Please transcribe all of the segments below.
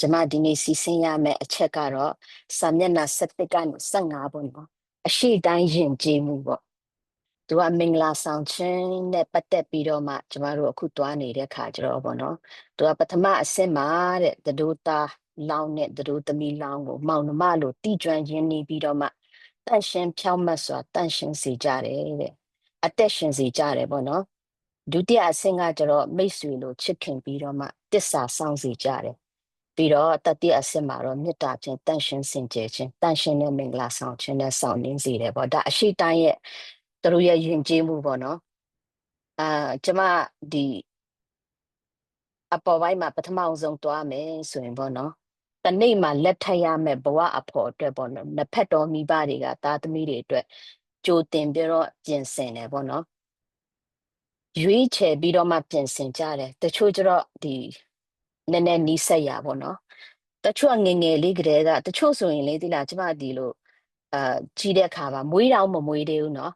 ကျမဒီနေ့စီစဉ်ရမယ့်အချက်ကတော့စာမျက်နှာ7ကနေ15ပေါ့နော်အရှိတိုင်းယဉ်ကျေးမှုပေါ့သူကမင်္ဂလာဆောင်ခြင်းနဲ့ပတ်သက်ပြီးတော့မှကျမတို့အခုတွားနေတဲ့ခါကျတော့ပေါ့နော်သူကပထမအဆင့်မှာတဲ့သတို့သားလောင်းနဲ့သတို့သမီးလောင်းကိုမောင်နှမလို့တီကျွမ်းရင်းနေပြီးတော့မှတန့်ရှင်းဖြောင့်မတ်စွာတန့်ရှင်းစေကြတယ်တဲ့အသက်ရှင်စေကြတယ်ပေါ့နော်ဒုတိယအဆင့်ကကျတော့မိတ်ဆွေလို့ချစ်ခင်ပြီးတော့မှတစ္ဆာဆောင်စေကြတယ် ပြီးတော့တတိယအဆင့်မှာတော့မေတ္တာဖြင့်တန့်ရှင်းစင်ကြယ်ခြင်းတန့်ရှင်းတဲ့မင်္ဂလာဆောင်ခြင်းနဲ့ဆောင်နှင်းစေတယ်ပေါ့ဒါအရှိတိုင်းရဲ့သူတို့ရဲ့ယဉ်ကျေးမှုပေါ့နော်အာကျမဒီအပေါ်ပိုင်းမှာပထမအောင်ဆုံးတွားမယ်ဆိုရင်ပေါ့နော်တနေ့မှာလက်ထပ်ရမယ်ဘဝအဖို့အတွက်ပေါ့နော်နှစ်ဖက်တော်မိဘတွေကသားသမီးတွေအတွက်ကြိုတင်ပြီးတော့ပြင်ဆင်တယ်ပေါ့နော်ရွေးချယ်ပြီးတော့မှပြင်ဆင်ကြတယ်တချို့ကျတော့ဒီ နည်းနည်းနီးစပ်ရပါတော့တချို့ငငယ်လေးကတည်းကတချို့ဆိုရင်လေဒီလားကျမဒီလိုအာကြီးတဲ့ခါပါမွေးတော့မမွေးသေးဘူးနော်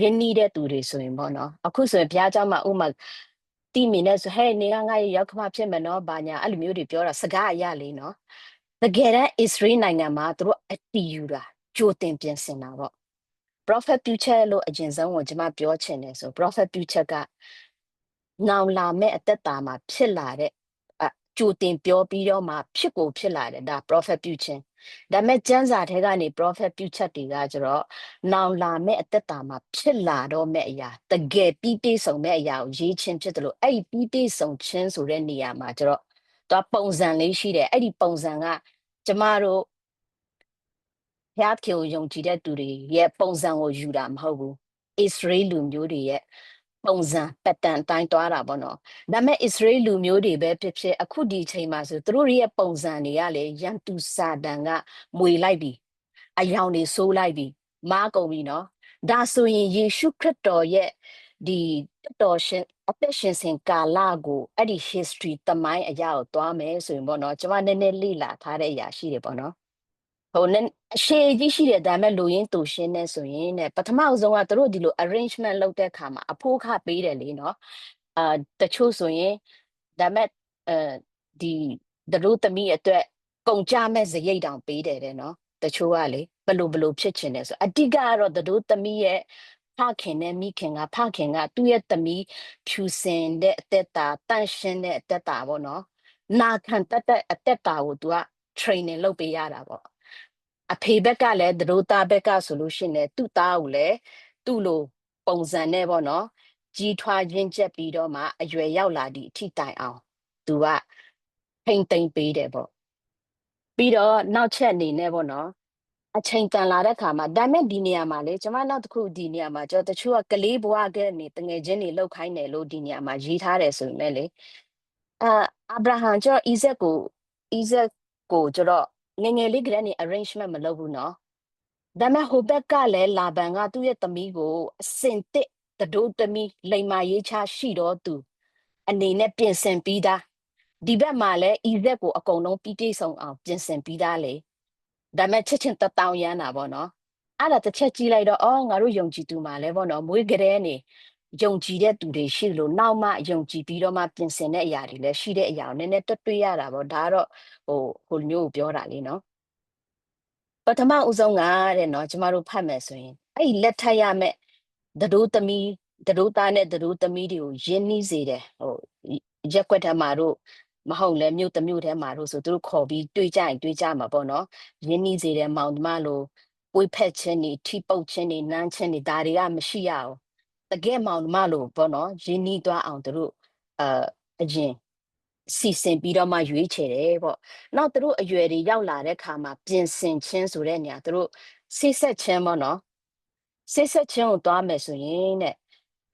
ရင်းနှီးတဲ့သူတွေဆိုရင်ပေါ့နော်အခုဆိုရင်ဘုရားကျောင်းမှာဥမာတိမင်းနဲ့ဆိုဟဲ့နေကငါရဲ့ရောက်ခမဖြစ်မယ်နော်ဘာညာအဲ့လိုမျိုးတွေပြောတာစကားအရလေးနော်တကယ်တမ်းအစ္စရေးနိုင်ငံမှာသူတို့အတီယူတာကြိုတင်ပြင်ဆင်တာပေါ့ prophet future လို့အရင်ဆုံးကိုကျွန်မပြောချင်တယ်ဆို prophet future ကနောင်လာမဲ့အသက်တာမှာဖြစ်လာတဲ့ ကြိုတင်ပြောပြီးတော့မှဖြစ်ကိုဖြစ်လာတယ်ဒါ prophet ပြုခြင်းဒါပေမဲ့ကျမ်းစာထဲကနေ prophet ပြုချက်တွေကကျတော့နောင်လာမဲ့အသက်တာမှာဖြစ်လာတော့မဲ့အရာတကယ်ပြီးပြည့်စုံမဲ့အရာကိုရေးချင်းဖြစ်တယ်လို့အဲ့ဒီပြီးပြည့်စုံခြင်းဆိုတဲ့နေရာမှာကျတော့တော့ပုံစံလေးရှိတယ်အဲ့ဒီပုံစံကကျမတို့ဘုရားခင်ကိုယုံကြည်တဲ့သူတွေရဲ့ပုံစံကိုယူတာမဟုတ်ဘူး။ Israel လူမျိုးတွေရဲ့ ပုံစံ pattern အတိုင်းသွားတာပေါ့နော်။ဒါပေမဲ့ Israel လူမျိုးတွေပဲဖြစ်ဖြစ်အခုဒီအချိန်မှာဆိုသူတို့ရဲ့ပုံစံတွေကလေရန်သူစာတန်ကမွေလိုက်ပြီ။အယောင်တွေဆိုးလိုက်ပြီ။မားကုန်ပြီနော်။ဒါဆိုရင်ယေရှုခရစ်တော်ရဲ့ဒီတော်ရှင်အသက်ရှင်စဉ်ကာလကိုအဲ့ဒီ history တမိုင်းအရာကိုသွားမယ်ဆိုရင်ပေါ့နော်ကျွန်မနည်းနည်းလေ့လာထားတဲ့အရာရှိတယ်ပေါ့နော် ဟိုနဲ့အရှိကြီးရှိတယ်ဒါပေမဲ့လူရင်းတူရှင်းနေဆိုရင်တဲ့ပထမအဆုံးကသူတို့ဒီလို arrangement လုပ်တဲ့အခါမှာအဖိုးခပေးတယ်လေနော်အာတချို့ဆိုရင်ဒါပေမဲ့အဲဒီသူတို့သမီးအတွက်ကုန်ကြမဲ့ဇရိတ်တောင်ပေးတယ်တဲ့နော်တချို့ကလေဘလို့ဘလို့ဖြစ်ချင်တယ်ဆိုအတိကကတော့သူတို့သမီးရဲ့ဖခင်နဲ့မိခင်ကဖခင်ကသူ့ရဲ့သမီးဖြူစင်တဲ့အသက်တာတန့်ရှင်းတဲ့အသက်တာပေါ့နော်နာခံတတ်တဲ့အသက်တာကို तू က training လုပ်ပေးရတာပေါ့ အဖေဘက်ကလည်းသူတို့သားဘက်ကဆိုလို့ရှိရင်သူ့သားကိုလည်းသူ့လိုပုံစံနဲ့ပေါ့နော်ကြီးထွားခြင်းချက်ပြီးတော့မှအရွယ်ရောက်လာသည့်အထိတိုင်အောင်သူကထိမ့်သိမ့်ပေးတယ်ပေါ့ပြီးတော့နောက်ချက်အနေနဲ့ပေါ့နော်အချိန်တန်လာတဲ့ခါမှာဒါမဲ့ဒီနေရာမှာလေကျွန်မနောက်တစ်ခုဒီနေရာမှာကျွန်တော်တချို့ကကလေးဘွားကနေတငယ်ချင်းတွေလောက်ခိုင်းတယ်လို့ဒီနေရာမှာရေးထားတယ်ဆိုပေမဲ့လေအာအာဗြဟံကျွန်တော်ဣဇက်ကိုဣဇက်ကိုကျွန်တော် ငယ်ငယ်လေးကတည်းကနေ arrangement မလုပ်ဘူးနော်ဒါပေမဲ့ဟိုဘက်ကလည်းလာဘန်ကသူ့ရဲ့သမီးကိုအစင်တစ်တဒိုးသမီးလိမ္မာရေးချရှိတော့သူအနေနဲ့ပြင်ဆင်ပြီးသားဒီဘက်မှာလည်းဣဇက်ကိုအကုန်လုံးပြီးပြည့်စုံအောင်ပြင်ဆင်ပြီးသားလေဒါမဲ့ချက်ချင်းတတောင်းရမ်းတာပေါ့နော်အဲ့ဒါတစ်ချက်ကြည့်လိုက်တော့အော်ငါတို့ယုံကြည်သူမှာလဲပေါ့နော်မွေးကလေးနေ ယုံကြည်တဲ့သူတွေရှိလို့နောက်မှယုံကြည်ပြီးတော့မှပြင်ဆင်တဲ့အရာတွေလည်းရှိတဲ့အရာကိုနည်းနည်းတွတ်တွေ့ရတာပေါ့ဒါကတော့ဟိုဟိုမျိုးကိုပြောတာလေနော်ပထမဦးဆုံးကတဲ့နော်ကျမတို့ဖတ်မယ်ဆိုရင်အဲ့ဒီလက်ထပ်ရမယ်ဒဒိုးသမီးဒဒိုးသားနဲ့ဒဒိုးသမီးတွေကိုယဉ်နှီးစေတယ်ဟိုရက်ွက်ထမှာတို့မဟုတ်လဲမြို့တမြို့ထဲမှာတို့ဆိုသူတို့ခေါ်ပြီးတွေးကြရင်တွေးကြမှာပေါ့နော်ယဉ်နှီးစေတယ်မောင်တမလို့ပွေးဖက်ခြင်းတွေထိပုတ်ခြင်းတွေနမ်းခြင်းတွေဒါတွေကမရှိရအောင် တကယ်မောင်နှမလို့ပေါ့နော်ယဉ်နှီးသွားအောင်သူတို့အာအရင်စီစဉ်ပြီးတော့မှရွေးချယ်တယ်ပေါ့နောက်သူတို့အရွယ်တွေရောက်လာတဲ့ခါမှာပြင်ဆင်ခြင်းဆိုတဲ့နေရာသူတို့ဆိတ်ဆက်ခြင်းပေါ့နော်ဆိတ်ဆက်ခြင်းကိုသွားမယ်ဆိုရင်တဲ့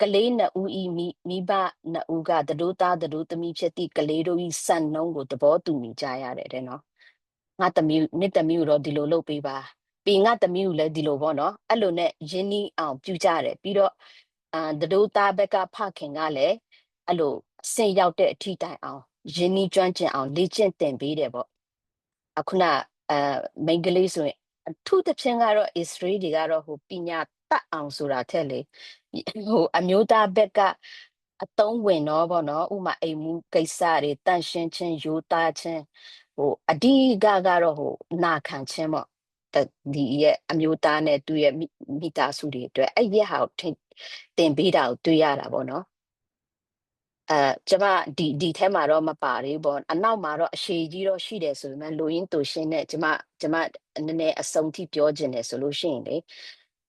ကလေးနှစ်ဦးဤမိမိဘနှစ်ဦးကတတို့သားတတို့သမီးဖြစ်သည့်ကလေးတို့ဤစံနှုံးကိုသဘောတူညီကြရတယ်တဲ့နော်ငါသမီးနှစ်သမီးကိုတော့ဒီလိုလုပ်ပေးပါပြီးငါသမီးကိုလည်းဒီလိုပေါ့နော်အဲ့လိုနဲ့ယင်းနီးအောင်ပြုကြတယ်ပြီးတော့ အာတတို့သားဘက်ကဖခင်ကလည်းအဲ့လိုအဆင့်ရောက်တဲ့အထိတိုင်အောင်ရင်းနှီးကျွမ်းကျင်အောင်လေ့ကျင့်သင်ပေးတယ်ပေါ့အခုနအဲမိန်းကလေးဆိုရင်အထူးသဖြင့်ကတော့ Israel တွေကတော့ဟိုပညာတတ်အောင်ဆိုတာထက်လေဟိုအမျိုးသားဘက်ကအသုံးဝင်တော့ဗောနော်ဥပမာအိမ်မူကိစ္စတွေတန့်ရှင်းခြင်းယူသားခြင်းဟိုအဓိကကတော့ဟိုနာခံခြင်းပေါ့တဒီရဲ့အမျိုးသားနဲ့သူ့ရဲ့မိမိသားစုတွေအတွက်အဲ့ဒီဟာကိုထင် တင်ပေးတာကိုတွေ့ရတာပေါ့နော်အဲကျမဒီဒီထဲမှာတော့မပါသေးဘောအနောက်မှာတော့အရှိကြီးတော့ရှိတယ်ဆိုပေမဲ့လူရင်းတူရှင်းနဲ့ကျမကျမနည်းနည်းအဆုံးထိပြောခြင်းတယ်ဆိုလို့ရှိရင်လေ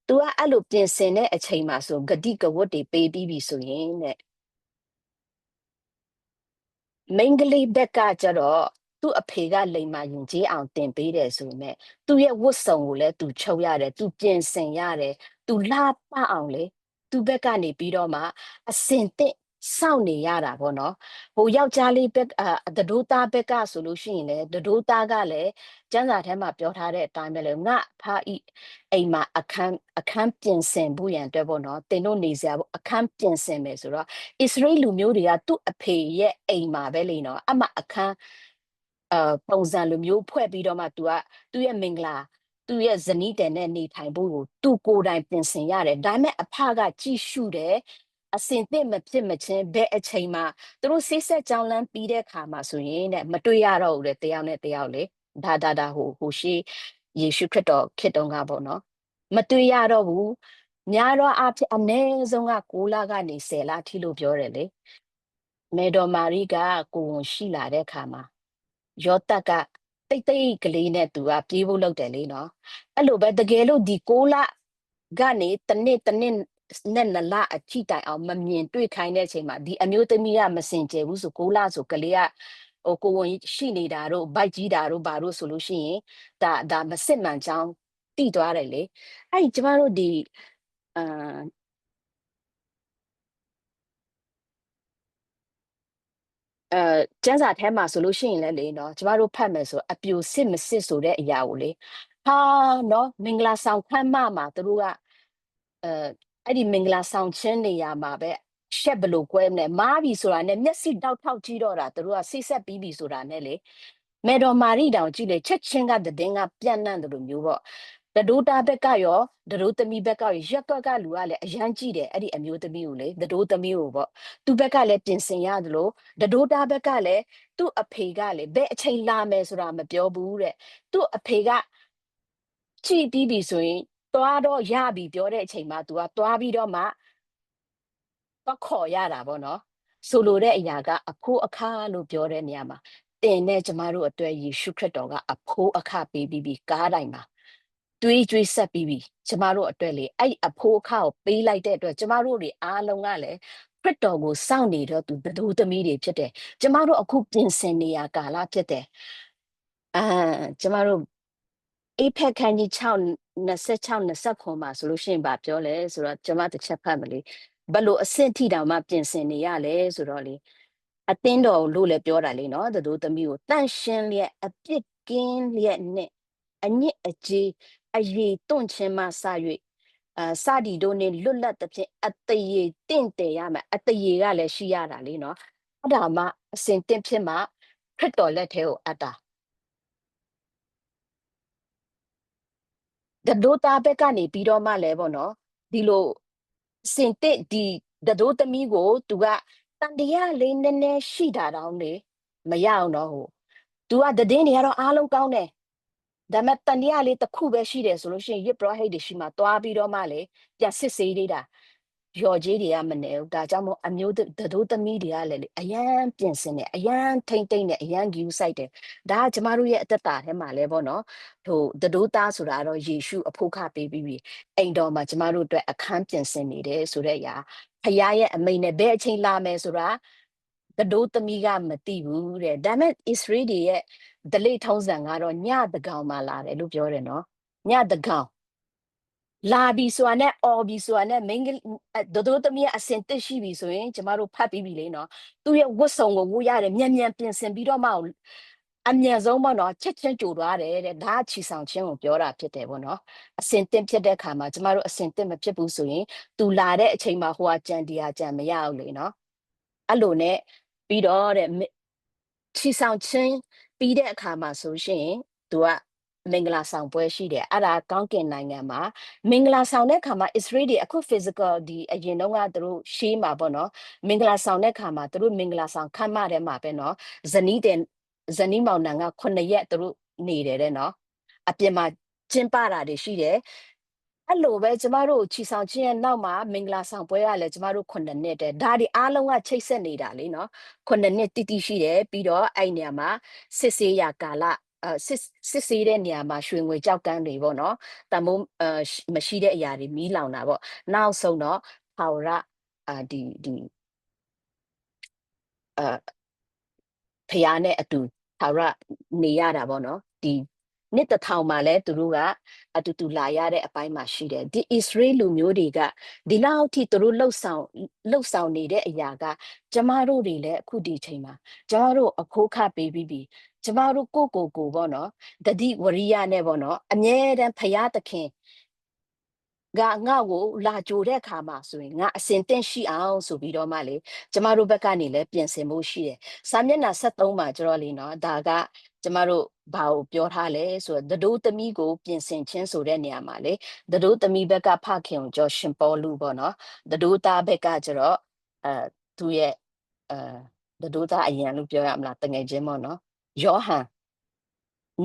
तू ကအဲ့လိုပြင်ဆင်တဲ့အချိန်မှာဆိုဂတိကဝတ်တွေပေးပြီးပြီဆိုရင်တဲ့မင်္ဂလိဘက်ကကျတော့သူ့အဖေကလိန်မာယဉ်ကျေးအောင်တင်ပေးတယ်ဆိုမဲ့သူ့ရဲ့ဝတ်စုံကိုလည်းသူချုပ်ရတယ်သူပြင်ဆင်ရတယ်သူလှပအောင်လေ သူ့ဘက်ကနေပြီးတော့မှအစင်သင့်စောင့်နေရတာပေါ့နော်ဟိုယောက်ျားလေးဘက်အာတဒိုးသားဘက်ကဆိုလို့ရှိရင်လေတဒိုးသားကလည်းကျန်းစာထဲမှာပြောထားတဲ့အတိုင်းပဲလေငါဖာဤအိမ်မှာအခန်းအခန်းပြင်ဆင်ဖို့ရန်အတွက်ပေါ့နော်တင်တို့နေစရာပေါ့အခန်းပြင်ဆင်မယ်ဆိုတော့အစ္စရေးလူမျိုးတွေကသူ့အဖေရဲ့အိမ်မှာပဲလေနော်အမှအခန်းအာပုံစံလိုမျိုးဖွဲ့ပြီးတော့မှ तू ကသူ့ရဲ့မင်္ဂလာ သူ့ရဲ့ဇနီးတဲ့နဲ့နေထိုင်ဖို့ကိုသူကိုယ်တိုင်ပြင်ဆင်ရတယ်ဒါပေမဲ့အဖကကြည့်ရှုတယ်အစင်သင့်မဖြစ်မချင်းဘယ်အချိန်မှာသူတို့ဆေးဆက်ကြောင်းလန်းပြီးတဲ့ခါမှာဆိုရင်တဲ့မတွေ့ရတော့ဘူးတဲ့တယောက်နဲ့တယောက်လေဒါဒါဒါဟိုဟိုရှိယေရှုခရစ်တော်ခေတ်တုန်းကပေါ့နော်မတွေ့ရတော့ဘူးများတော့အဖြစ်အနည်းဆုံးက6လကနေ10လထိလို့ပြောတယ်လေမေတော်မာရီကကိုဝန်ရှိလာတဲ့ခါမှာယောသက်က တိတ်တိတ်ကလေးနဲ့သူကပြေးဖို့လုပ်တယ်လေနော်အဲ့လိုပဲတကယ်လို့ဒီ6လကနေတနစ်တနစ်နဲ့နလအချိတိုင်အောင်မမြင်တွေ့ခိုင်းတဲ့အချိန်မှာဒီအမျိုးသမီးကမစင်ကြယ်ဘူးဆို6လဆိုကလေးကဟိုကိုဝင်ရှိနေတာတို့ဗိုက်ကြီးတာတို့ဘာတို့ဆိုလို့ရှိရင်ဒါဒါမစစ်မှန်ချောင်းတိသွားတယ်လေအဲ့ဒီကျမတို့ဒီအာ အဲကျန်းစာထဲမှာဆိုလို့ရှိရင်လည်းလေနော်ကျမတို့ဖတ်မယ်ဆိုအပြူစစ်မစစ်ဆိုတဲ့အရာကိုလေဟာနော်မင်္ဂလာဆောင်ခမ်းမမှာသူတို့ကအဲအဲ့ဒီမင်္ဂလာဆောင်ခြင်းနေရာမှာပဲရှက်ဘလို့ကွဲမလဲမားပြီဆိုတာနဲ့မျက်စိတောက်ထောက်ကြည့်တော့တာသူတို့ကဆိတ်ဆက်ပြီးပြီဆိုတာနဲ့လေမေတော်မာရီတောင်ကြည့်လေချက်ချင်းကတည်င်းကပြန့်နှံ့တယ်လို့မျိုးပေါ့ တဒိုးတာဘက်ကရောတဒိုးသမီးဘက်ကရောရက်ကွက်ကလူကလည်းအရန်ကြည့်တယ်အဲ့ဒီအမျိုးသမီးကိုလေတဒိုးသမီးကိုပေါ့သူဘက်ကလည်းပြင်ဆင်ရတယ်လို့တဒိုးတာဘက်ကလည်းသူ့အဖေကလေဘယ်အချိန်လာမယ်ဆိုတာမပြောဘူးတဲ့သူ့အဖေကကြည့်ပြီးပြီဆိုရင်သွားတော့ရပြီပြောတဲ့အချိန်မှာ तू ကသွားပြီးတော့မှတော့ခေါ်ရတာပေါ့နော်ဆိုလိုတဲ့အရာက အဖိုးအခါလို့ပြောတဲ့နေရာမှာတင်နဲ့ကျမတို့အတွက်ယေရှုခရစ်တော်ကအဖိုးအခပေးပြီးပြီကားတိုင်းမှာ တွေးကြွေးဆက်ပြီးပြီကျမတို့အတွက်လေအဲ့အဖိုးအခကိုပေးလိုက်တဲ့အတွက်ကျမတို့တွေအားလုံးကလည်းခရစ်တော်ကိုစောင့်နေတော့သူဘဒိုးသမီးတွေဖြစ်တယ်ကျမတို့အခုပြင်ဆင်နေရကာလဖြစ်တယ်အာကျမတို့အိဖက်ခန်းကြီး6 26 29မှာဆိုလို့ရှိရင်ဗာပြောလဲဆိုတော့ကျမတစ်ချက်ဖတ်မလို့ဘလို့အဆင့်ထိတောင်မှပြင်ဆင်နေရလဲဆိုတော့လေအသင်းတော်လို့လည်းပြောတာလေနော်သတို့သမီးကိုတန့်ရှင်းလျက်အပြစ်ကင်းလျက်နဲ့အညစ်အကြေး အရေးတွန့်ခြင်းမှစ၍အာစဒီတို့နေလွတ်လပ်တဲ့ဖြင့်အတရေတင့်တယ်ရမယ်အတရေကလည်းရှိရတာလေနော်အဲ့ဒါမှအစင်တင့်ဖြစ်မှခရစ်တော်လက်ထဲကိုအပ်တာဒဒိုတာဘက်ကနေပြီးတော့မှလည်းပေါ့နော်ဒီလိုစင်တစ်ဒီဒဒိုသမီးကိုသူကတန်တရားလေးနည်းနည်းရှိတာတောင်လေမရအောင်တော့ဟိုသူကတည်င်းတွေကတော့အားလုံးကောင်းတယ် ဒါပေမဲ့တန်တရားလေးတစ်ခုပဲရှိတယ်ဆိုလို့ရှိရင်ရစ်ပရဟိတ်တွေရှိမှသွားပြီးတော့မှလေပြန်စစ်ဆေးနေတာရော်ကြီးတွေကမနေဘူးဒါကြောင့်မို့အမျိုးဒဒိုးသမီးတွေကလည်းလေအရန်ပြင်ဆင်တယ်အရန်ထိမ့်တိမ့်တယ်အရန်ဂယူဆိုင်တယ်ဒါကကျမတို့ရဲ့အသက်တာထဲမှာလဲပေါ့နော်ဟိုဒဒိုးသားဆိုတာတော့ယေရှုအဖို့ခပေးပြီးပြီအိမ်တော်မှာကျမတို့အတွက်အခန်းပြင်ဆင်နေတယ်ဆိုတဲ့အရာဖခင်ရဲ့အမိန်နဲ့ဘယ်အချိန်လာမယ်ဆိုတာ ဒဒိုးသမီးကမသိဘူးတဲ့ဒါပေမဲ့ဣသရေလရဲ့ဒလိထုံးစံကတော့ညတကောင်မှလာတယ်လို့ပြောတယ်နော်ညတကောင်လာပြီဆိုတာနဲ့အော်ပြီဆိုတာနဲ့မင်းဒဒိုးသမီးအစင်တက်ရှိပြီဆိုရင်ကျမတို့ဖတ်ပြီးပြီလေနော်သူရဲ့ဝတ်စုံကိုဝတ်ရတယ်မြန်မြန်ပြင်ဆင်ပြီးတော့မှအမြန်ဆုံးပေါ့နော်ချက်ချင်းကြိုသွားတယ်တဲ့ဒါချီဆောင်ချင်းကိုပြောတာဖြစ်တယ်ပေါ့နော်အစင်တင်ဖြစ်တဲ့ခါမှာကျမတို့အစင်တင်မဖြစ်ဘူးဆိုရင်သူလာတဲ့အချိန်မှာဟိုကကြံတရားကြံမရဘူးလေနော်အဲ့လိုနဲ့ ပြီးတော့တဲ့ချီဆောင်ချင်းပြီးတဲ့အခါမှာဆိုရှင်သူကမင်္ဂလာဆောင်ပွဲရှိတယ်အဲ့ဒါကောင်းကင်နိုင်ငံမှာမင်္ဂလာဆောင်တဲ့ခါမှာ Israel တွေအခု physical ဒီအရင်တော့ကသူတို့ရှေးမှာပေါ့နော်မင်္ဂလာဆောင်တဲ့ခါမှာသူတို့မင်္ဂလာဆောင်ခမ်းမထဲမှာပဲနော်ဇနီးတဲ့ဇနီးမောင်နှံက9ရက်သူတို့နေတယ်တဲ့နော်အပြင်မှာကျင်းပတာတွေရှိတယ် အဲ့လိုပဲကျမတို့ချီဆောင်ချင်းရဲ့နောက်မှာမင်္ဂလာဆောင်ပွဲကလည်းကျမတို့9နှစ်တဲ့ဒါဒီအားလုံးကချိတ်ဆက်နေတာလေနော်9နှစ်တိတိရှိတယ်ပြီးတော့အဲ့နေရာမှာစစ်စေးရကာလအဲစစ်စစ်စေးတဲ့နေရာမှာရွှေငွေကြောက်ကန်းတွေပေါ့နော်တမိုးအမရှိတဲ့အရာတွေမီးလောင်တာပေါ့နောက်ဆုံးတော့ပါဝရအာဒီဒီအာဖျားနဲ့အတူပါဝရနေရတာပေါ့နော်ဒီ နှစ်တစ်ထောင်မှလည်းသူတို့ကအတူတူလာရတဲ့အပိုင်းမှာရှိတယ်ဒီအစ္စရေးလူမျိုးတွေကဒီလောက်ထိသူတို့လှုပ်ဆောင်လှုပ်ဆောင်နေတဲ့အရာကကျမတို့တွေလည်းအခုဒီချိန်မှာကျမတို့အခိုးခပေးပြီးပြီကျမတို့ကိုကိုကိုပေါ့နော်တတိဝရိယနဲ့ပေါ့နော်အမြဲတမ်းဖရာသခင် ကငါ့ကိုလာကြိုတဲ့အခါမှာဆိုရင်ငါအစင်တင့်ရှိအောင်ဆိုပြီးတော့မှလေကျမတို့ဘက်ကနေလည်းပြင်ဆင်ဖို့ရှိတယ်။စာမျက်နှာ73မှာကျတော့လေနော်ဒါကကျမတို့ဘာကိုပြောထားလဲဆိုတော့ဒဒိုးသမီးကိုပြင်ဆင်ခြင်းဆိုတဲ့နေရာမှာလေဒဒိုးသမီးဘက်ကဖခင်ကိုကြောရှင်ပေါ်လူပေါ့နော်ဒဒိုးသားဘက်ကကျတော့အဲသူ့ရဲ့အဲဒဒိုးသားအရင်လို့ပြောရမလားတငယ်ချင်းပေါ့နော်ယောဟန်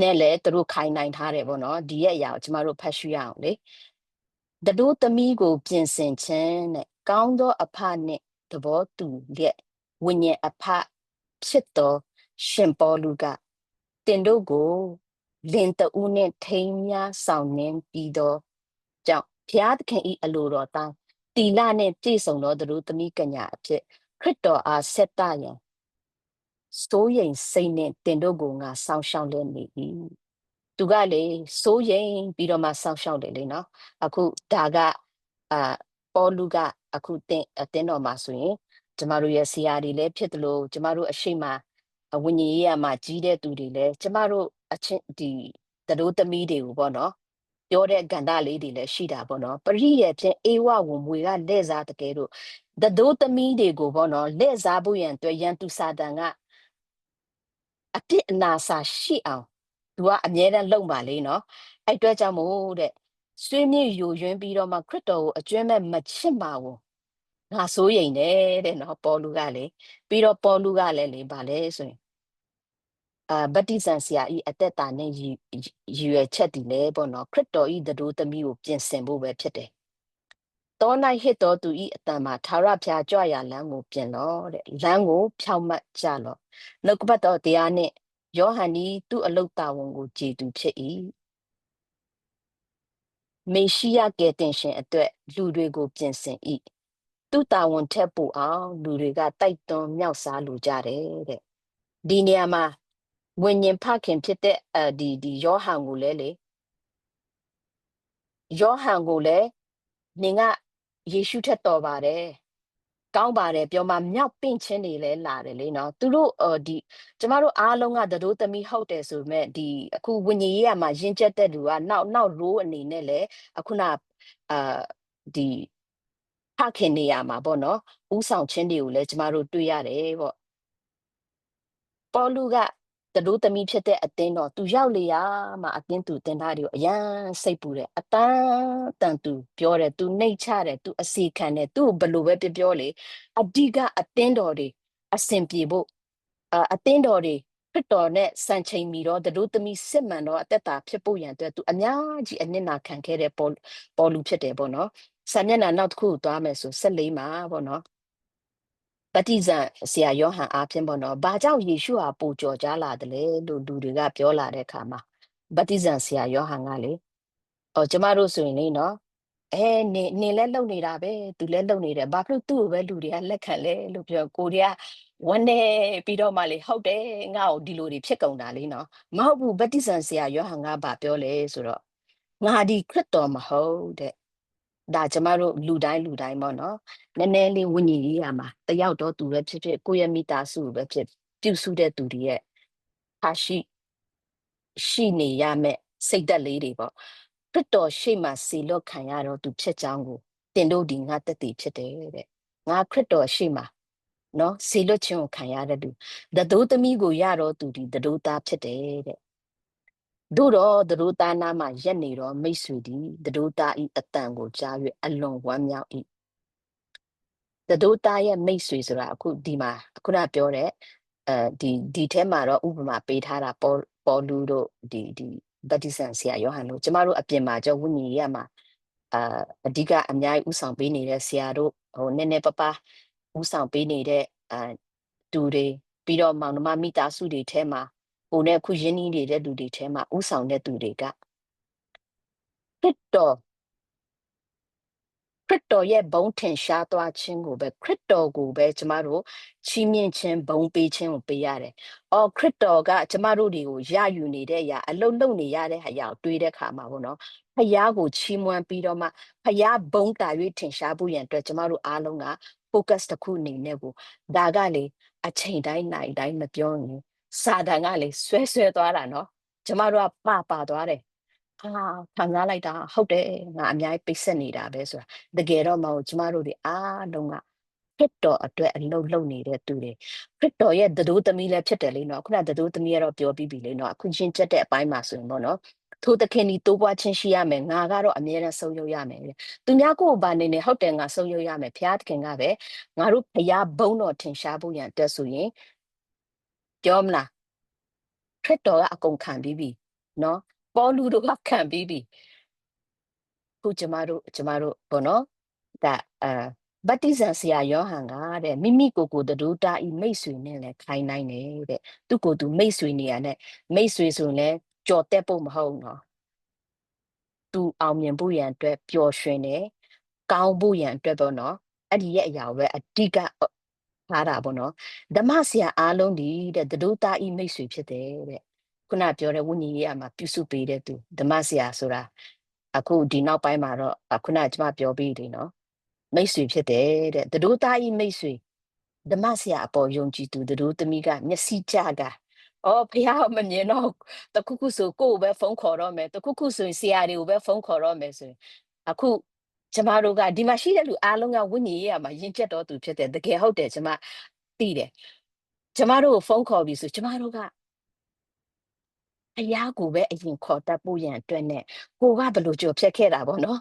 နဲ့လည်းသူတို့ခိုင်နိုင်ထားတယ်ပေါ့နော်ဒီရဲ့အရာကိုကျမတို့ဖတ်ရှုရအောင်လေ တတို့သမီးကို ပြင်ဆင်ခြင်းနဲ့ကောင်းသောအဖနှင့်သဘောတူလျက်ဝိညာဉ်အဖဖြစ်သောရှင်ပေါလုကတင်တို့ကိုလင်တူနှင့်ထိမ်းများဆောင်နှင်းပြီးသောကြောင့်ဘုရားသခင်ဤအလိုတော်တောင်းတီလနှင့်ပြည့်စုံသောသူတို့သမီးကညာအဖြစ်ခရစ်တော်အားဆက်တရန်စိုးရိမ်စိတ်နှင့်တင်တို့ကိုငါဆောင်းရှောင်းလည်နေ၏ သူကလေစိုးရိမ်ပြီးတော့မှစောင့်ရှောက်တယ်လေနော်အခုဒါကအာပေါ်လူကအခုတင်အတင်းတော်မှာဆိုရင်ကျမတို့ရဲ့ဆရာတွေလည်းဖြစ်တယ်လို့ကျမတို့အရှိမဝิญဉ်ရေးရမှာကြီးတဲ့သူတွေလည်းကျမတို့အချင်းဒီတတို့သမီးတွေကိုပေါ့နော်ပြောတဲ့ကန္တလေးတွေလည်းရှိတာပေါ့နော်ပရိရဲ့ဖြင့်အေဝဝမွေကလက်စားတကယ်လို့တတို့သမီးတွေကိုပေါ့နော်လက်စားဖို့ရန်အတွက်ရန်သူစာတန်ကအပြစ်အနာစာရှိအောင် သူကအမြဲတမ်းလုံပါလေနော်အဲ့အတွက်ကြောင့်မို့တဲ့ဆွေးမြေ့ယိုယွင်းပြီးတော့မှခရစ်တော်ကိုအကျွမ်းမဲ့မချစ်ပါဘူးငါစိုးရိမ်တယ်တဲ့နော်ပေါ်လူကလေပြီးတော့ပေါ်လူကလည်းလေဗာလဲဆိုရင်အာဗတ္တိဇံဆရာဤအသက်တာနဲ့ရည်ရွယ်ချက်တည်လဲပေါ့နော်ခရစ်တော်ဤတတိုးသမီးကိုပြင်ဆင်ဖို့ပဲဖြစ်တယ်တော၌ဟစ်တော်သူဤအတန်မှာသာရဖျားကြွရလမ်းကိုပြင်တော့တဲ့လမ်းကိုဖြောင်းမှတ်ကြလော့နှုတ်ကပတ်တော်တရားနှင့် ယောဟန်ဒီသူ့အလုတ်တာဝန်ကိုကြည်သူဖြစ်၏မေရှိယကယ်တင်ရှင်အတွက်လူတွေကိုပြင်ဆင်၏သူ့တာဝန်ထက်ပိုအောင်လူတွေကတိုက်တွန်းမြောက်စားလူကြတယ်တဲ့ဒီနေရာမှာဝိညာဉ်ဖခင်ဖြစ်တဲ့အဲဒီဒီယောဟန်ကိုလည်းလေယောဟန်ကိုလည်းနင်ကယေရှုထက်တော်ပါတယ် ကောင်းပါတယ်ပြောမှမြောက်ပင့်ချင်းတွေလည်းလာတယ်လေနော်သူတို့အော်ဒီကျမတို့အားလုံးကသတို့သမီးဟုတ်တယ်ဆိုမဲ့ဒီအခုဝิญဉ်ရေးရမှာရင်းချက်တဲ့လူကနောက်နောက်ရိုးအနေနဲ့လည်းအခုနအာဒီဖခင်နေရမှာပေါ့နော်ဥဆောင်ချင်းတွေကိုလည်းကျမတို့တွေ့ရတယ်ပေါ့ပေါ်လူက တတို့သမီးဖြစ်တဲ့အတင်းတော့သူရောက်လေရမှာအတင်းသူတင်သားတွေကိုအယမ်းစိတ်ပူတယ်အတန်းတန်သူပြောတယ်သူနှိတ်ချတယ်သူအစီခံတယ်သူ့ဘလို့ပဲပြောပြောလေအဓိကအတင်းတော်တွေအစင်ပြေဖို့အတင်းတော်တွေခရစ်တော်နဲ့စံချိန်မီတော့တတို့သမီးစစ်မှန်တော့အသက်တာဖြစ်ဖို့ရန်အတွက်သူအများကြီးအနစ်နာခံခဲ့တဲ့ပေါ်ပေါ်လူဖြစ်တယ်ပေါ့နော်ဆာမျက်နှာနောက်တစ်ခုသွားမယ်ဆိုဆက်လေးမှာပေါ့နော် ပฏิဇံဆရာယောဟန်အားဖြင့်ပေါ့နော်ဘာကြောင့်ယေရှုဟာပိုကြော်ကြားလာတယ်လဲလို့လူတွေကပြောလာတဲ့အခါမှာပฏิဇံဆရာယောဟန်ကလေအော်ကျမတို့ဆိုရင်လေနော်အဲနေနေလဲလုံနေတာပဲသူလဲလုံနေတယ်ဘာဖြစ်လို့သူ့ကိုပဲလူတွေကလက်ခံလဲလို့ပြောကိုတွေကဝန်းနေပြီးတော့မှလေဟုတ်တယ်ငါ့ကိုဒီလိုတွေဖြစ်ကုန်တာလေနော်မဟုတ်ဘူးဗတ္တိဇံဆရာယောဟန်ကဗာပြောလဲဆိုတော့ငါဒီခရစ်တော်မဟုတ်တဲ့ ဒါကျမတို့လူတိုင်းလူတိုင်းပေါ့နော်နည်းနည်းလေးဝิญဉ်ရေးရမှာတယောက်တော့သူပဲဖြစ်ဖြစ်ကိုယ့်ရဲ့မိသားစုပဲဖြစ်ပြုစုတဲ့သူတွေရဲ့ဟာရှိရှိနေရမယ်စိတ်သက်လေးတွေပေါ့ခရစ်တော်ရှေ့မှာစီလွတ်ခံရတော့သူဖြစ်ကြောင်းကိုတင်တို့ဒီငါတက်တည်ဖြစ်တယ်တဲ့ငါခရစ်တော်ရှေ့မှာနော်စီလွတ်ခြင်းကိုခံရတဲ့သူတတိုးသမီးကိုရတော့သူဒီတတိုးသားဖြစ်တယ်တဲ့ တို့တော့သူတို့သားနာမှာရက်နေတော့မိတ်ဆွေသည်သူတို့သားဤအတန်ကိုကြား၍အလွန်ဝမ်းမြောက်၏သူတို့သားရဲ့မိတ်ဆွေဆိုတာအခုဒီမှာခုနပြောတဲ့အဲဒီဒီထဲမှာတော့ဥပမာပေးထားတာပေါ်ပေါ်လူတို့ဒီဒီဗတ္တိဆန်ဆရာယောဟန်တို့ကျမတို့အပြင်မှာကျော်ဝိညာဉ်ရေးမှာအာအဓိကအများကြီးဥဆောင်ပေးနေတဲ့ဆရာတို့ဟိုနည်းနည်းပပဥဆောင်ပေးနေတဲ့အာတူတွေပြီးတော့မောင်နှမမိသားစုတွေထဲမှာ ကိုနဲ့အခုရင်းနှီးနေတဲ့လူတွေထဲမှာဥဆောင်တဲ့သူတွေကခရစ်တော်ခရစ်တော်ရဲ့ဘုံထင်ရှားသွားခြင်းကိုပဲခရစ်တော်ကိုပဲကျမတို့ချီးမြှင့်ခြင်းဘုံပေးခြင်းကိုပေးရတယ်။အော်ခရစ်တော်ကကျမတို့တွေကိုရယူနေတဲ့အရာအလုံးလုံးနေရတဲ့အရာကိုတွေးတဲ့ခါမှာပေါ့နော်။ဖယားကိုချီးမွမ်းပြီးတော့မှဖယားဘုံတာ၍ထင်ရှားဖို့ရန်အတွက်ကျမတို့အားလုံးက focus တစ်ခုအနေနဲ့ကိုဒါကလေအချိန်တိုင်းနိုင်တိုင်းမပြောရင် စာတန်ကလေဆွဲဆွဲသွားတာနော်။ကျမတို့ကပပါသွားတယ်အာခံစားလိုက်တာဟုတ်တယ်ငါအများကြီးပိတ်ဆက်နေတာပဲဆိုတာတကယ်တော့မဟုတ်ကျမတို့တွေအားလုံးကခရစ်တော်အတွက်အလုပ်လုပ်နေတဲ့သူတွေခရစ်တော်ရဲ့သတို့သမီးလည်းဖြစ်တယ်လေနော်ခုနသတို့သမီးကတော့ပြောပြီးပြီလေနော်အခုရှင်းချက်တဲ့အပိုင်းမှာဆိုရင်ပေါ့နော်ထိုသခင်ဒီတိုးပွားခြင်းရှိရမယ်ငါကတော့အမြဲတမ်းဆုံးယုတ်ရမယ်သူများကိုယ်ဘာနေနေဟုတ်တယ်ငါဆုံးယုတ်ရမယ်ဘုရားသခင်ကပဲငါတို့ဘုရားဘုန်းတော်ထင်ရှားဖို့ရန်အတွက်ဆိုရင် ပြောမလားခရစ်တော်ကအကုန်ခံပြီးပြီနော်ပေါလုတို့ကခံပြီးပြီခုကျမတို့ကျမတို့ပေါ့နော်ဒါအာဗတ္တိဇံဆရာယောဟန်ကတဲ့မိမိကိုယ်ကိုယ်တူတာဤမိတ်ဆွေနဲ့လည်းခိုင်းနိုင်တယ်တဲ့သူကိုယ်သူမိတ်ဆွေနေရတဲ့မိတ်ဆွေဆိုရင်လည်းကြော်တက်ဖို့မဟုတ်နော်သူအောင်မြင်ဖို့ရန်အတွက်ပျော်ရွှင်တယ်ကောင်းဖို့ရန်အတွက်ပေါ့နော်အဲ့ဒီရဲ့အရာကိုပဲအဓိက ထားတာပေါ့နော်ဓမ္မဆရာအားလုံးဒီတဲ့တူတာဤမိတ်ဆွေဖြစ်တယ်တဲ့ခုနပြောတဲ့ဝိညာဉ်ရေးအမှာပြုစုပေးတဲ့သူဓမ္မဆရာဆိုတာအခုဒီနောက်ပိုင်းမှာတော့ခုနကျမပြောပြီးတယ်နော်မိတ်ဆွေဖြစ်တယ်တဲ့တတို့သားဤမိတ်ဆွေဓမ္မဆရာအပေါ်ယုံကြည်သူတတို့သမီးကမျက်စိကြကအော်ဖះမမြင်တော့တခုခုဆိုကိုယ်ပဲဖုန်းခေါ်တော့မယ်တခုခုဆိုရင်ဆရာတွေကိုပဲဖုန်းခေါ်တော့မယ်ဆိုရင်အခု ကျမတို့ကဒီမှာရှိတဲ့လူအားလုံးကဝိညာဉ်ရေးရမှာယဉ်ကျက်တော်သူဖြစ်တယ်တကယ်ဟုတ်တယ်ကျမသိတယ်ကျမတို့ကိုဖုန်းခေါ်ပြီးဆိုကျမတို့က အရာကိုပဲအရင်ခေါ်တတ်ဖို့ရန်အတွက်နဲ့ကိုကဘလို့ကြော်ဖြတ်ခဲ့တာပေါ့နော်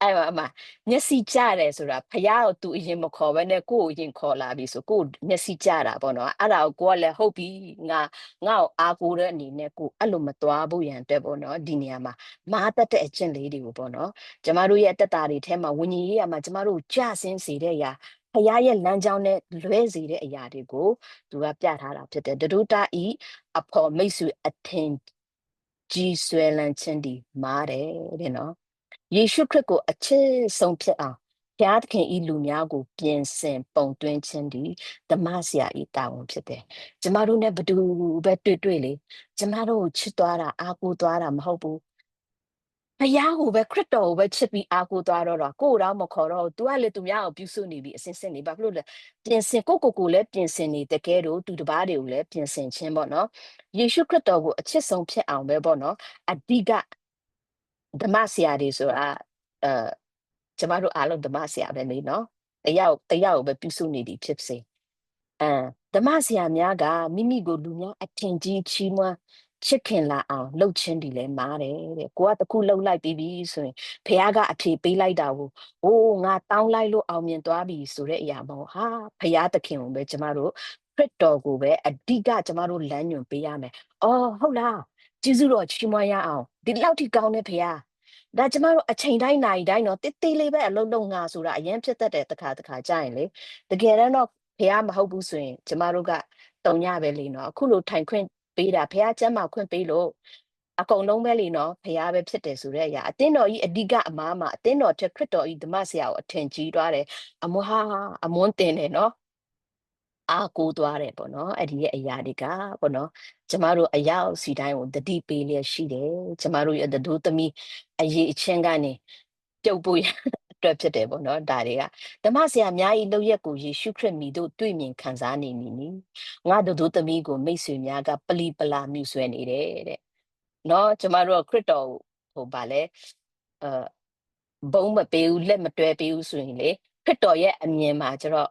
အဲ့မှာအမမျက်စိကျတယ်ဆိုတာဖယားကိုသူအရင်မခေါ်ဘဲနဲ့ကိုကိုအရင်ခေါ်လာပြီဆိုကိုမျက်စိကျတာပေါ့နော်အဲ့ဒါကိုကိုကလည်းဟုတ်ပြီငါငါ့ကိုအားကိုးတဲ့အနေနဲ့ကိုအဲ့လိုမသွားဖို့ရန်အတွက်ပေါ့နော်ဒီနေရာမှာမားတတ်တဲ့အကျင့်လေးတွေကိုပေါ့နော်ကျမတို့ရဲ့တက်တာတွေထဲမှာဝิญဉ်ရေးရမှာကျမတို့ကြဆင်းစေတဲ့အရာဖရားရဲ့လမ်းကြောင်းနဲ့လွဲစေတဲ့အရာတွေကိုသူကပြထားတာဖြစ်တယ်ဒုတာဤအဖော်မိတ်ဆွေအထင် ကြီးဆွဲလန်းခြင်းဒီမားတယ်တဲ့နော်ယေရှုခရစ်ကိုအချစ်ဆုံးဖြစ်အောင်ဘုရားသခင်ဤလူများကို ပြင်ဆင်ပုံသွင်းခြင်းဒီဓမ္မဆရာဤတာဝန်ဖြစ်တယ်ကျမတို့ ਨੇ ဘသူပဲတွေ့တွေ့လေကျမတို့ကိုချစ်သွားတာအားကိုးသွားတာမဟုတ်ဘူး ဘုရားကိုပဲခရစ်တော်ကိုပဲချစ်ပြီးအားကိုးသွားတော့တော့ကိုယ်တော့မခေါ်တော့သူကလေသူများကိုပြုစုနေပြီးအစင်စင်နေဘာဖြစ်လို့လဲပြင်ဆင်ကိုကိုကိုလည်းပြင်ဆင်နေတကယ်တော့သူတစ်ပါးတွေကိုလည်းပြင်ဆင်ခြင်းပေါ့နော်ယေရှုခရစ်တော်ကိုအချစ်ဆုံးဖြစ်အောင်ပဲပေါ့နော်အဓိကဓမ္မဆရာတွေဆိုတာအဲကျမတို့အားလုံးဓမ္မဆရာပဲလေနော်တယောက်တယောက်ပဲပြုစုနေသည်ဖြစ်စေအဲဓမ္မဆရာများကမိမိကိုလူများအထင်ကြီးချီးမွမ်း ချစ်ခင်လာအောင်လှုပ်ခြင်းဒီလဲမားတယ်တဲ့ကိုကတခုလှုပ်လိုက်ပြီးပြီဆိုရင်ဖះကအဖြေပေးလိုက်တာကိုအိုးငါတောင်းလိုက်လို့အောင်မြင်သွားပြီဆိုတဲ့အရာပေါ့ဟာဖះသခင်ကိုပဲကျမတို့ခရစ်တော်ကိုပဲအဓိကကျမတို့လမ်းညွှန်ပေးရမယ်အော်ဟုတ်လားကျေးဇူးတော်ချီးမွမ်းရအောင်ဒီလောက်ထိကောင်းတဲ့ဖះဒါကျမတို့အချိန်တိုင်းနိုင်တိုင်းတော့တိတိလေးပဲအလုံးလုံးငါဆိုတာအရင်ဖြစ်တတ်တဲ့တခါတခါကြာရင်လေတကယ်တော့ဖះမဟုတ်ဘူးဆိုရင်ကျမတို့ကတုံညပဲလေနော်အခုလိုထိုင်ခွင့် ပေးတာဖះကျမ်းမာခွင့်ပေးလို့အကုန်လုံးပဲလေနော်ဖះပဲဖြစ်တယ်ဆိုတဲ့အရာအတင်းတော်ကြီးအဓိကအမားမှာအတင်းတော်ထက်ခရစ်တော်ကြီးဓမ္မဆရာကိုအထင်ကြီးသွားတယ်အမွဟာအမွန်းတင်တယ်နော်အားကိုးသွားတယ်ပေါ့နော်အဲ့ဒီရဲ့အရာတွေကပေါ့နော်ကျမတို့အရောက်စီတိုင်းကိုတတိပေးလျက်ရှိတယ်ကျမတို့ရဲ့တဒုသမီးအရေးအချင်းကနေပြုတ်ဖို့ အတွက်ဖြစ်တယ်ပေါ့နော်ဒါတွေကဓမ္မဆရာအများကြီးလောက်ရက်ကိုယေရှုခရစ်မီတို့တွေ့မြင်ခံစားနေနေနီငါတို့သမီးကိုမိတ်ဆွေများကပလီပလာမြူဆွဲနေတယ်တဲ့နော်ကျမတို့ခရစ်တော်ဟိုဗာလဲအဲဘုံမပေးဘူးလက်မတွဲပေးဘူးဆိုရင်လေခရစ်တော်ရဲ့အမြင်မှာကျတော့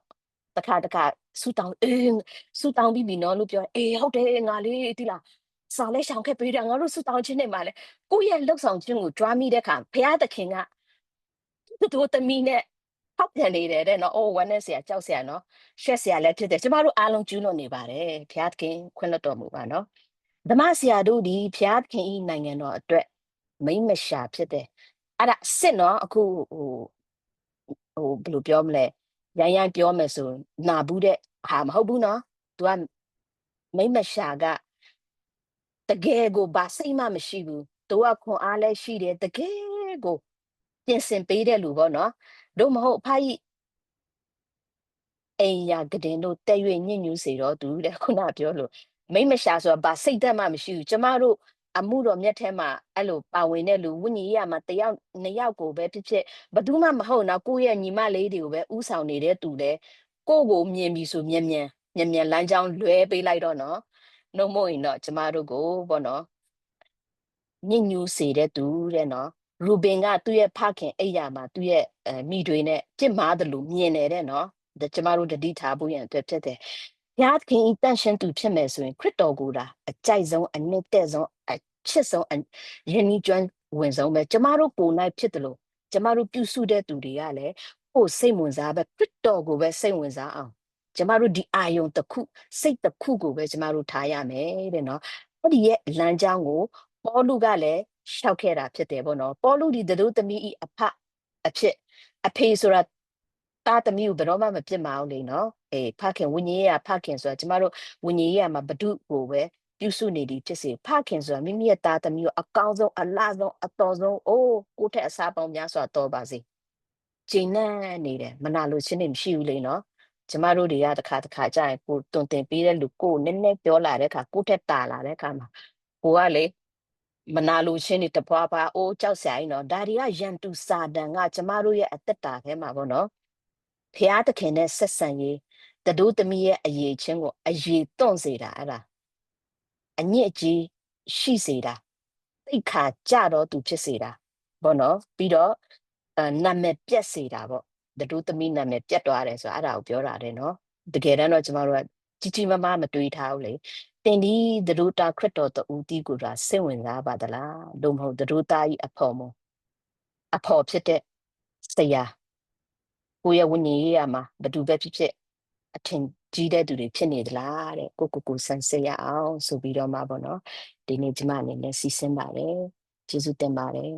တခါတခါဆူတောင်းအေးဆူတောင်းပြီးပြီနော်လို့ပြောအေးဟုတ်တယ်ငါလေးတိလားစာလဲရှောင်ခဲ့ပေးတယ်ငါတို့ဆုတောင်းခြင်းနဲ့မှလည်းကိုယ့်ရဲ့လှုပ်ဆောင်ခြင်းကို draw မိတဲ့အခါဘုရားသခင်က သူတို့သမီးနဲ့ထောက်ပြန်နေတယ်တဲ့နော်အိုးဝမ်းနဲ့ဆရာကြောက်ဆရာနော်ရှက်ဆရာလည်းဖြစ်တယ်ကျမတို့အားလုံးကျူးလွန်နေပါတယ်ဘုရားသခင်ခွင့်လွှတ်တော်မူပါနော်ဓမ္မဆရာတို့ဒီဘုရားသခင်ဤနိုင်ငံတော်အတွက်မိမ့်မရှာဖြစ်တယ်အဲ့ဒါစစ်နော်အခုဟိုဟိုဘယ်လိုပြောမလဲရိုင်းရိုင်းပြောမယ်ဆိုနာဘူးတဲ့ဟာမဟုတ်ဘူးနော် तू ကမိမ့်မရှာကတကယ်ကိုဘာစိတ်မှမရှိဘူး तू ကခွန်အားလည်းရှိတယ်တကယ်ကို ပြင်ဆင်ပေးတဲ့လူပေါ့နော်တို့မဟုတ်အဖကြီးအိမ်ယာကတဲ့တို့တဲ့၍ညဉ့်ညူးစေတော့သူတဲ့ခုနပြောလို့မိမ့်မရှာဆိုတာဘာစိတ်သက်မှမရှိဘူးကျမတို့အမှုတော်မြတ်ထဲမှာအဲ့လိုပါဝင်တဲ့လူဝိညာဉ်ရေးရမှာတယောက်နှစ်ယောက်ကိုပဲဖြစ်ဖြစ်ဘယ်သူမှမဟုတ်နော်ကိုယ့်ရဲ့ညီမလေးတွေကိုပဲဥဆောင်နေတဲ့သူလေကိုယ့်ကိုမြင်ပြီဆိုမြင်မြန်မြင်မြန်လမ်းကြောင်းလွဲပေးလိုက်တော့နော်နှုတ်မို့ရင်တော့ကျမတို့ကိုပေါ့နော်ညဉ့်ညူးစေတဲ့သူတဲ့နော် ရူဘင်ကသူ့ရဲ့ဖခင်အိယာမှာသူ့ရဲ့အဲမိတွေနဲ့ပြစ်မှားတယ်လို့မြင်နေတဲ့နော်ဒါကျမတို့တတိထားဖို့ရန်အတွက်ဖြစ်တယ်ဘုရားသခင်ဤတန်ရှင်သူဖြစ်မယ်ဆိုရင်ခရစ်တော်ကိုယ်တာအကြိုက်ဆုံးအနှစ်သက်ဆုံးအချစ်ဆုံးအယဉ်ဤကျွမ်းဝင်ဆုံးပဲကျမတို့ကိုယ်၌ဖြစ်တယ်လို့ကျမတို့ပြုစုတဲ့သူတွေကလည်းကိုယ်စိတ်ဝင်စားပဲခရစ်တော်ကိုပဲစိတ်ဝင်စားအောင်ကျမတို့ဒီအာယုံတစ်ခုစိတ်တစ်ခုကိုပဲကျမတို့ထားရမယ်တဲ့နော်အဲ့ဒီရဲ့လမ်းကြောင်းကိုပေါလုကလည်း ရှောက်ခဲ့တာဖြစ်တယ်ပေါ့နော်ပေါလုဒီသတို့သမီးဤအဖအဖြစ်အဖေဆိုတာတာသမီးကိုဘယ်တော့မှမပြစ်မအောင်လေနော်အေးဖခင်ဝိညာဉ်ရေးကဖခင်ဆိုတာကျမတို့ဝိညာဉ်ရေးကမှာဘဒုကိုပဲပြုစုနေသည်ဖြစ်စေဖခင်ဆိုတာမိမိရဲ့တာသမီးကိုအကောင်းဆုံးအလားဆုံးအတော်ဆုံးအိုးကိုယ့်ထက်အစားပေါင်းများစွာတော်ပါစေကျင့်နဲ့နေတယ်မနာလို့ချင်းနေမရှိဘူးလေနော်ကျမတို့တွေကတစ်ခါတစ်ခါကြာရင်ကိုတွန်တင်ပေးတဲ့လူကိုနည်းနည်းပြောလာတဲ့အခါကိုယ့်ထက်တာလာတဲ့အခါမှာကိုကလေ မနာလို့ချင်းနေတပွားပွားအိုးကြောက်စရာကြီးနော်ဒါတွေကယန်တူစာတန်ကကျမတို့ရဲ့အသက်တာထဲမှာပေါ့နော်ဖျားသခင်နဲ့ဆက်ဆံရေးတတို့သမီးရဲ့အရေးချင်းကိုအရေးသွန့်စေတာအဲ့ဒါအညစ်အကြေးရှိစေတာသိခါကြတော့သူဖြစ်စေတာပေါ့နော်ပြီးတော့အနာမည်ပြက်စေတာပေါ့တတို့သမီးနာမည်ပြက်သွားတယ်ဆိုတာအဲ့ဒါကိုပြောတာတယ်နော်တကယ်တမ်းတော့ကျမတို့က ကြီးကြီးမားမားမတွေးထားဘူးလေတင်ဒီတတို့တာခရစ်တော်တူတီကိုသာစိတ်ဝင်စားပါသလားလို့မဟုတ်တတို့သားကြီးအဖော်မအဖော်ဖြစ်တဲ့ဆရာကိုယ့်ရဲ့ဝိညာဉ်ရေးရမှာဘယ်သူပဲဖြစ်ဖြစ်အထင်ကြီးတဲ့သူတွေဖြစ်နေသလားတဲ့ကိုကိုကိုဆန်းစစ်ရအောင်ဆိုပြီးတော့မှပေါ့နော်ဒီနေ့ကျမအနေနဲ့စီစဉ်ပါတယ်ကျေးဇူးတင်ပါတယ်